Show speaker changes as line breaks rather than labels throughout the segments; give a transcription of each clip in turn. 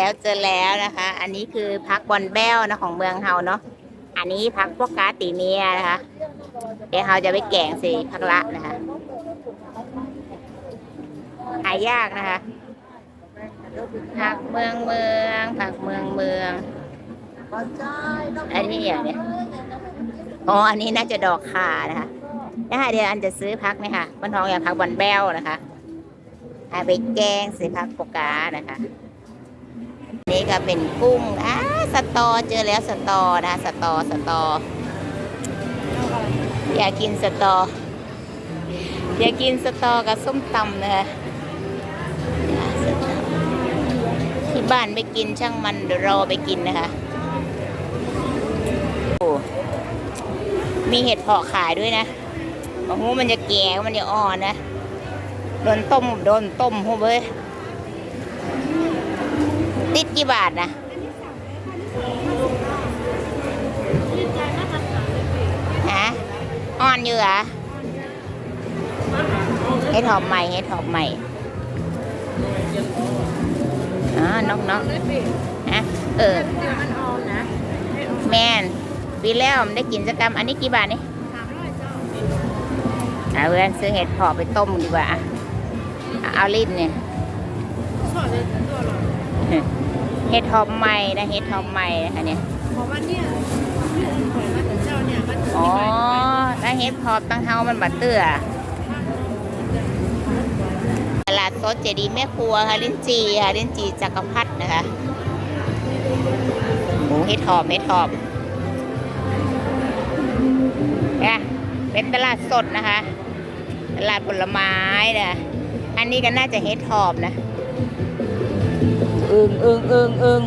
แล้วเจอแล้วนะคะ อันนี้คือพักบอลแบ้วนะของเมืองเฮาเนาะ อันนี้พักพวกกาตีเมียนะคะ เดี๋ยวเฮาจะไปแกงสิพักละนะคะ หายากนะคะ ผักเมืองเมืองผักเมืองเมือง อันนี้อย่างเนี้ยอ๋อ อันนี้น่าจะดอกข่านะคะนะคะเดี๋ยวอันจะซื้อพักเนี่ยค่ะมันทองอย่างพักบอลแบ้วนะคะเอาไปแกงสิพักโปกานะคะ นี่ก็เป็นกุ้งอ่าสตอเจอแล้วสตอนะสตอสตอ อยากกินสตอ อยากกินสตอกับส้มตำนะคะที่บ้านไม่กินช่างมันรอไปกินนะคะโอ้มีเห็ดเพาะขายด้วยนะโอ้โหมันจะแก่มันจะอ่อนนะโดนต้มโดนต้มโหเว้ย ติดกี่บาทนะฮะอ่อนอยู่เหรอให้ถอบใหม่ให้ถอบใหม่อ๋อนกนกฮะเออแมนปีแล้วมันได้กินสกรรมอันนี้กี่บาทนี่
สามร้อยเจ้า
เอาเพื่อนซื้อเห็ดพาะไปต้มดีกว่า เอาลิ้นเนี่ย
เห็
ดหอมใหม่นะเห็ดหอมใหม่นะคะเนี่ย
เพราะว่าเนี่ยที่อื่นเผยมาแต่เจ้าเนี่ยมัน
อ๋อถ้าเห็ดเพอตั้งเฮามันบัดเตื้อตลาดสดเจดีแม่ครัวค่ะลิ้นจีค่ะลิ้นจีจักรพรรดินะคะหมูเห็ดหอมเห็ดหอมเนี่ยเป็นตลาดสดนะคะ ตลาดผลไม้นะอันนี้ก็น่าจะเห็ดหอมนะ อึงอึงอึงอึง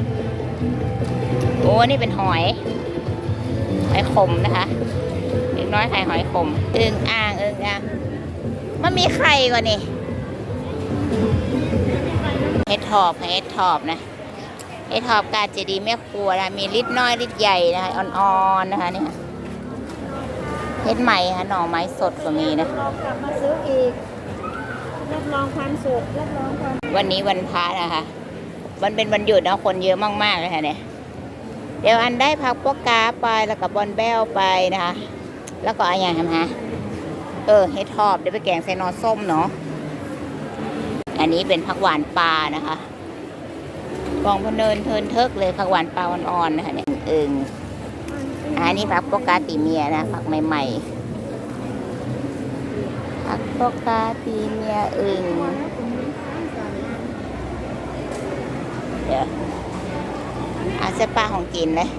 โอ้นี่เป็นหอย หอยขมนะคะเล็กน้อยไข่หอยขมอึ่งอ่างอึ่งอ่างมันมีไข่ก่อนนี่เห็ดถอบเห็ดถอบนะเห็ดถอบกาเจดีย์แม่ครัวนะมีลิดน้อยลิดใหญ่นะคะอ่อนๆนะคะนี่ค่ะเห็ดใหม่ค่ะหน่อไม้สดก็มีนะ
ลองกลับมาซื้ออีกรับรองความสุขรับรองความ
วันนี้วันพระนะคะ มันเป็นวันหยุดนะคนเยอะมาก ๆ เลยค่ะเนี่ย เดี๋ยวอันได้พักพวกกาไปแล้วกับบอลแบลไปนะคะ แล้วก็อะไรอย่างทำฮะเออเฮ็ดทอบเดี๋ยวไปแกงใส่นอส้มเนาะ อันนี้เป็นผักหวานปลานะคะกองพะเนินเทินเทิกเลยผักหวานปลาอ่อนๆนะคะเนี่ยเอิงอันนี้ผักพวกกาตีเมียนะผักใหม่ๆผักพวกกาตีเมียเอิง เดี๋ยวอาเสื้อผ้าของกินเลย